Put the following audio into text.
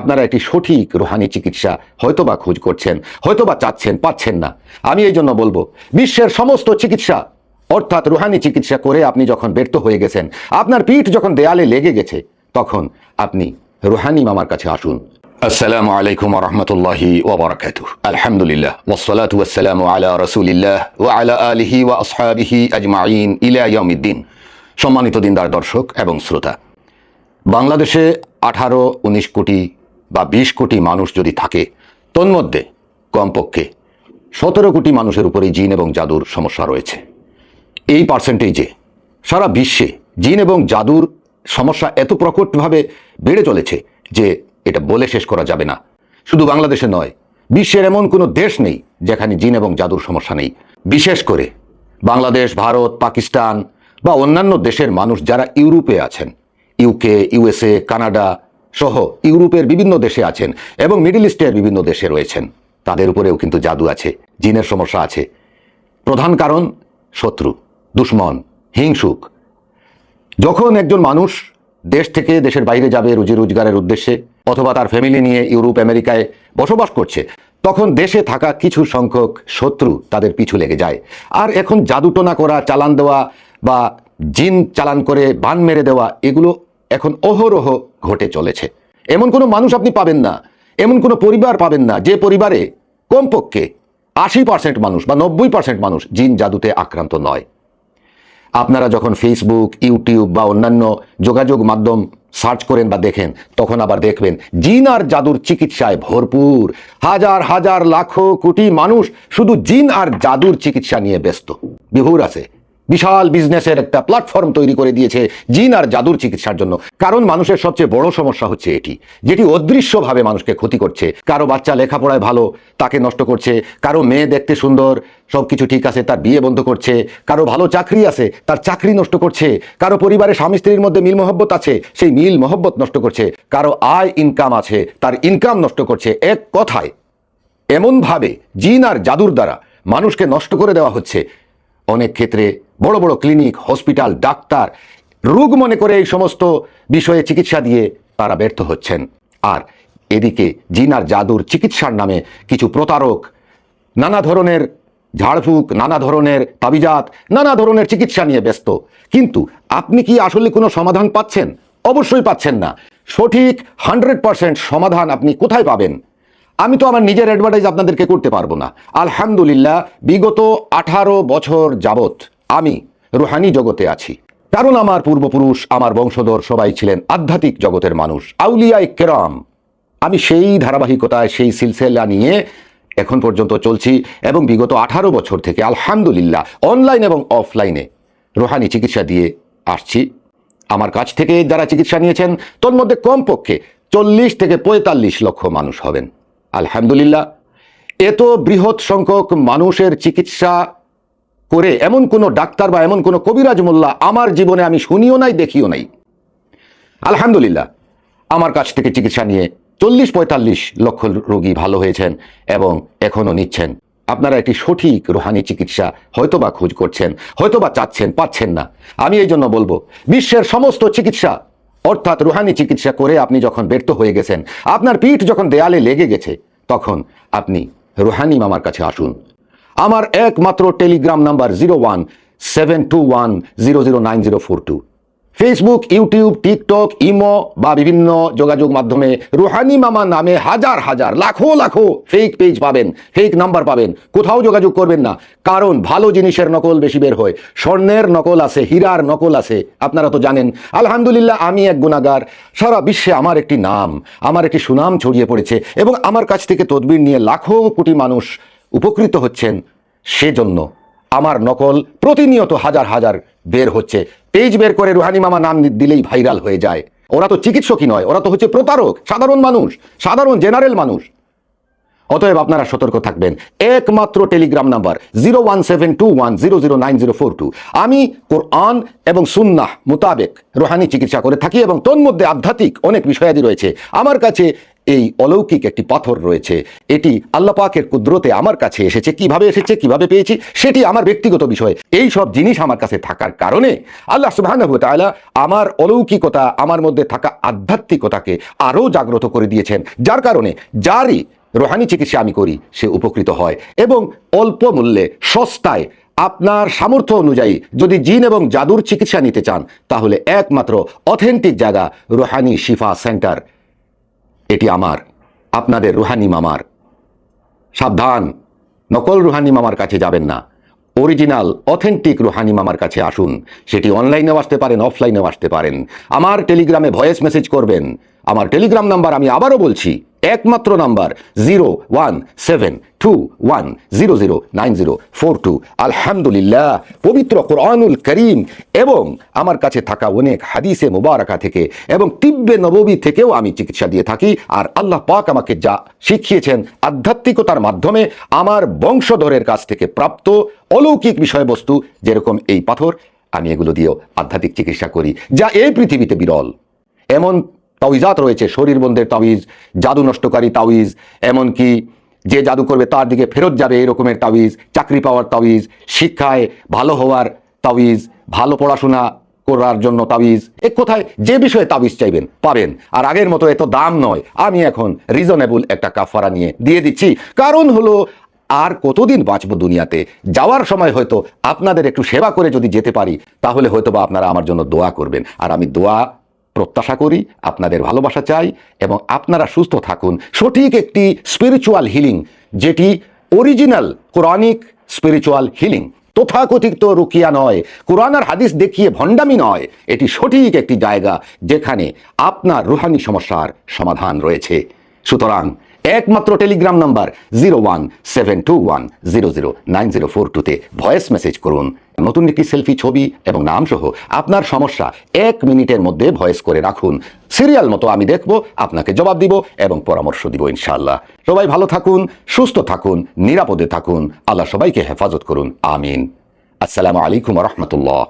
আপনারা একটি সঠিক রোহানি চিকিৎসা হয়তোবা খোঁজ করছেন, হয়তোবা চাচ্ছেন, পাচ্ছেন না। আমি এই জন্য বলব, বিশ্বের সমস্ত চিকিৎসা, অর্থাৎ রুহানি চিকিৎসা করে আপনি যখন ব্যর্থ হয়ে গেছেন, আপনার পিঠ যখন দেয়ালে লেগে গেছে, তখন আপনি রুহানি মামার কাছে আসুন। আসসালামু আলাইকুম রহমতুল্লাহি ওবরাকাতু আলহামদুলিল্লাহ ওসলাতু ওয়াসসালামু আলা রসুলিল্লাহ ওয়া আলা আলিহি ওয়া আসহাবিহি আজমাইন ইলা ইয়াউমিদ্দিন। সম্মানিত দিনদার দর্শক এবং শ্রোতা, বাংলাদেশে আঠারো, উনিশ কোটি বা বিশ কোটি মানুষ যদি থাকে, তন্মধ্যে কমপক্ষে সতেরো কোটি মানুষের উপরেই জিন এবং জাদুর সমস্যা রয়েছে। এই পার্সেন্টেজে সারা বিশ্বে জিন এবং জাদুর সমস্যা এত প্রকটভাবে বেড়ে চলেছে যে এটা বলে শেষ করা যাবে না। শুধু বাংলাদেশে নয়, বিশ্বের এমন কোনো দেশ নেই যেখানে জিন এবং জাদুর সমস্যা নেই। বিশেষ করে বাংলাদেশ, ভারত, পাকিস্তান বা অন্যান্য দেশের মানুষ যারা ইউরোপে আছেন, ইউকে, ইউএসএ, কানাডা সহ ইউরোপের বিভিন্ন দেশে আছেন এবং মিডল ইস্টের বিভিন্ন দেশে রয়েছেন। তাদের উপরেও কিন্তু জাদু আছে, জিনের সমস্যা আছে। প্রধান কারণ শত্রু, দুশ্মন, হিংসুক। যখন একজন মানুষ দেশ থেকে দেশের বাইরে যাবে রুজি রোজগারের উদ্দেশ্যে অথবা তার ফ্যামিলি নিয়ে ইউরোপ, আমেরিকায় বসবাস করছে, তখন দেশে থাকা কিছু সংখ্যক শত্রু তাদের পিছু লেগে যায়। আর এখন জাদুটোনা করা, চালান দেওয়া বা জিন চালান করে বান মেরে দেওয়া, এগুলো এখন অহরহ ঘটে চলেছে। এমন কোনো মানুষ আপনি পাবেন না। এমন কোনো পরিবার পাবেন না যে পরিবারে কমপক্ষে আশি পার্সেন্ট মানুষ বা নব্বই পার্সেন্ট মানুষ জিন জাদুতে আক্রান্ত নয়। আপনারা যখন ফেসবুক ইউটিউব বা অন্যান্য যোগাযোগ মাধ্যম সার্চ করেন বা দেখেন, তখন আবার দেখবেন জিন আর জাদুর চিকিৎসায় ভরপুর। হাজার হাজার, লাখো, কোটি মানুষ শুধু জিন আর জাদুর চিকিৎসা নিয়ে ব্যস্ত। বিভুর আছে। বিশাল বিজনেসের একটা প্ল্যাটফর্ম তৈরি করে দিয়েছে জিন আর জাদুর চিকিৎসার জন্য। কারণ মানুষের সবচেয়ে বড় সমস্যা হচ্ছে এটি, যেটি অদৃশ্যভাবে মানুষকে ক্ষতি করছে। কারও বাচ্চা লেখাপড়ায় ভালো, তাকে নষ্ট করছে। কারও মেয়ে দেখতে সুন্দর সব কিছু ঠিক আছে, তার বিয়ে বন্ধ করছে। কারও ভালো চাকরি আছে, তার চাকরি নষ্ট করছে। কারও পরিবারে স্বামী স্ত্রীর মধ্যে মিল মহব্বত আছে, সেই মিল মহব্বত নষ্ট করছে। কারও আয় ইনকাম আছে, তার ইনকাম নষ্ট করছে। এক কথায়, এমনভাবে জিন আর জাদুর দ্বারা মানুষকে নষ্ট করে দেওয়া হচ্ছে। অনেক ক্ষেত্রে বড় বড় ক্লিনিক হসপিটাল ডাক্তার রোগ মনে করে এই সমস্ত বিষয়ে চিকিৎসা দিয়ে তারা ব্যর্থ হচ্ছেন। আর এদিকে জিন আর জাদুর চিকিৎসার নামে কিছু প্রতারক, নানা ধরনের ঝাড়ফুঁক, নানা ধরনের তাবিজাত, নানা ধরনের চিকিৎসা নিয়ে ব্যস্ত। কিন্তু আপনি কি আসলে কোনো সমাধান পাচ্ছেন? অবশ্যই পাচ্ছেন না। সঠিক হান্ড্রেড সমাধান আপনি কোথায় পাবেন? আমি তো আমার নিজের অ্যাডভার্টাইজ আপনাদেরকে করতে পারব না। আলহামদুলিল্লাহ, বিগত আঠারো বছর যাবত আমি রুহানি জগতে আছি। কারণ আমার পূর্বপুরুষ, আমার বংশধর সবাই ছিলেন আধ্যাত্মিক জগতের মানুষ আউলিয়াই কেরাম। আমি সেই ধারাবাহিকতায়, সেই সিলসিলা নিয়ে এখন পর্যন্ত চলছি এবং বিগত আঠারো বছর থেকে আলহামদুলিল্লাহ অনলাইন এবং অফলাইনে রোহানি চিকিৎসা দিয়ে আসছি। আমার কাছ থেকে যারা চিকিৎসা নিয়েছেন তোর মধ্যে কমপক্ষে চল্লিশ থেকে পঁয়তাল্লিশ লক্ষ মানুষ হবেন। আলহামদুলিল্লাহ, এত বৃহৎ সংখ্যক মানুষের চিকিৎসা করে এমন কোনো ডাক্তার বা এমন কোনো কবিরাজ মোল্লা আমার জীবনে আমি শুনিও নাই, দেখিও নাই। আলহামদুলিল্লাহ, আমার কাছ থেকে চিকিৎসা নিয়ে চল্লিশ পঁয়তাল্লিশ লক্ষ রোগী ভালো হয়েছেন এবং এখনও নিচ্ছেন। আপনারা একটি সঠিক রোহানি চিকিৎসা হয়তোবা খোঁজ করছেন, হয়তোবা চাচ্ছেন, পাচ্ছেন না। আমি এই জন্য বলব, বিশ্বের সমস্ত চিকিৎসা, অর্থাৎ রুহানি চিকিৎসা করে আপনি যখন ব্যর্থ হয়ে গেছেন, আপনার পিঠ যখন দেয়ালে লেগে গেছে তখন আপনি রুহানি মামার কাছে আসুন। আমার একমাত্র Telegram number zero one seven two one zero zero nine zero four two. Facebook YouTube TikTok Imo বা বিভিন্ন যোগাযোগ মাধ্যমে রুহানি মামা নামে হাজার হাজার, লাখো লাখো ফেক পেজ পাবেন ফেক নাম্বার পাবেন। কোথাও যোগাযোগ করবেন না, কারণ ভালো জিনিসের নকল বেশি বের হয়। স্বর্ণের নকল আছে, হীরার নকল আছে, আপনারা তো জানেন। আলহামদুলিল্লাহ, আমি এক গুণাগার। সারা বিশ্বে আমার একটি নাম, আমার একটি সুনাম ছড়িয়ে পড়েছে এবং আমার কাছ থেকে তদবির নিয়ে লাখো কোটি মানুষ উপকৃত হচ্ছেন। সেজন্য আমার নকল প্রতিনিয়ত হাজার হাজার বের হচ্ছে। পেজ বের করে রুহানি মামা নাম দিলেই ভাইরাল হয়ে যায়। ওরা তো চিকিৎসকই নয়, ওরা তো হচ্ছে প্রতারক, সাধারণ মানুষ, সাধারণ জেনারেল মানুষ। অতএব আপনারা সতর্ক থাকবেন। একমাত্র Telegram number zero one seven two one zero zero nine zero four two. আমি কোরআন এবং সুন্নাহ মোতাবেক রোহানি চিকিৎসা করে থাকি এবং তোর মধ্যে আধ্যাত্মিক অনেক বিষয়াদি রয়েছে। আমার কাছে এই অলৌকিক একটি পাথর রয়েছে। এটি আল্লাহ পাকের কুদরতে আমার কাছে এসেছে। কীভাবে এসেছে, কীভাবে পেয়েছি, সেটি আমার ব্যক্তিগত বিষয়। এই সব জিনিস আমার কাছে থাকার কারণে আল্লাহ সুবহানাহু ওয়া তাআলা আমার অলৌকিকতা, আমার মধ্যে থাকা আধ্যাত্মিকতাকে আরও জাগ্রত করে দিয়েছেন। যার কারণে যারই রোহানি চিকিৎসা আমি করি, সে উপকৃত হয় এবং অল্প মূল্যে সস্তায় আপনার সামর্থ্য অনুযায়ী যদি জিন এবং জাদুর চিকিৎসা নিতে চান, তাহলে একমাত্র অথেন্টিক জায়গা রোহানি শিফা সেন্টার। এটি আমার, আপনাদের রুহানি মামার। সাবধান, নকল রুহানি মামার কাছে যাবেন না। অরিজিনাল, অথেন্টিক রুহানি মামার কাছে আসুন। সেটি অনলাইনেও আসতে পারেন, অফলাইনেও আসতে পারেন। আমার টেলিগ্রামে ভয়েস মেসেজ করবেন। আমার টেলিগ্রাম নাম্বার আমি আবারও বলছি একমাত্র number zero one seven two one zero zero nine zero four two. আলহামদুলিল্লাহ, পবিত্র কোরআনুল করিম এবং আমার কাছে থাকা অনেক হাদিসে মুবারাকা থেকে এবং তিব্বে নববী থেকেও আমি চিকিৎসা দিয়ে থাকি আর আল্লাহ পাক আমাকে যা শিখিয়েছেন আধ্যাত্মিকতার মাধ্যমে আমার বংশধরের কাছ থেকে প্রাপ্ত অলৌকিক বিষয়বস্তু যেরকম এই পাথর, আমি এগুলো দিয়েও আধ্যাত্মিক চিকিৎসা করি, যা এই পৃথিবীতে বিরল। এমন তাওয়িজাত রয়েছে, শরীর বন্ধের তাওয়িজ, জাদু নষ্টকারী তাওয়িজ, এমনকি যে জাদু করবে তার দিকে ফেরত যাবে এরকমের তাওয়িজ, চাকরি পাওয়ার তাওয়িজ, শিক্ষায় ভালো হওয়ার তাওয়িজ, ভালো পড়াশোনা করার জন্য তাবিজ এক কোথায়? যে বিষয়ে তাবিজ চাইবেন, পাবেন। আর আগের মতো এত দাম নয়। আমি এখন রিজনেবল একটা কাফারা নিয়ে দিয়ে দিচ্ছি। কারণ হলো, আর কতদিন বাঁচবো দুনিয়াতে? যাওয়ার সময় হয়তো আপনাদের একটু সেবা করে যদি যেতে পারি, তাহলে হয়তো বা আপনারা আমার জন্য দোয়া করবেন। আর আমি দোয়া প্রত্যাশা করি, আপনাদের ভালোবাসা চাই এবং আপনারা সুস্থ থাকুন। সঠিক একটি স্পিরিচুয়াল হিলিং যেটি অরিজিনাল কোরআনিক স্পিরিচুয়াল হিলিং তথাকথিত রুকিয়া নয়, কোরআন আর হাদিস দেখিয়ে ভণ্ডামি নয়, এটি সঠিক একটি জায়গা যেখানে আপনার রুহানি সমস্যার সমাধান রয়েছে। সুতরাং একমাত্র Telegram number zero one seven two one zero zero nine zero four টুতে ভয়েস মেসেজ করুন। নতুন একটি সেলফি, ছবি এবং নাম সহ আপনার সমস্যা এক মিনিটের মধ্যে ভয়েস করে রাখুন। সিরিয়াল মতো আমি দেখব, আপনাকে জবাব দিব এবং পরামর্শ দিব ইনশাল্লাহ সবাই ভালো থাকুন, সুস্থ থাকুন, নিরাপদে থাকুন। আল্লাহ সবাইকে হেফাজত করুন। আমিন। আসসালামু আলাইকুম রহমতুল্লাহ।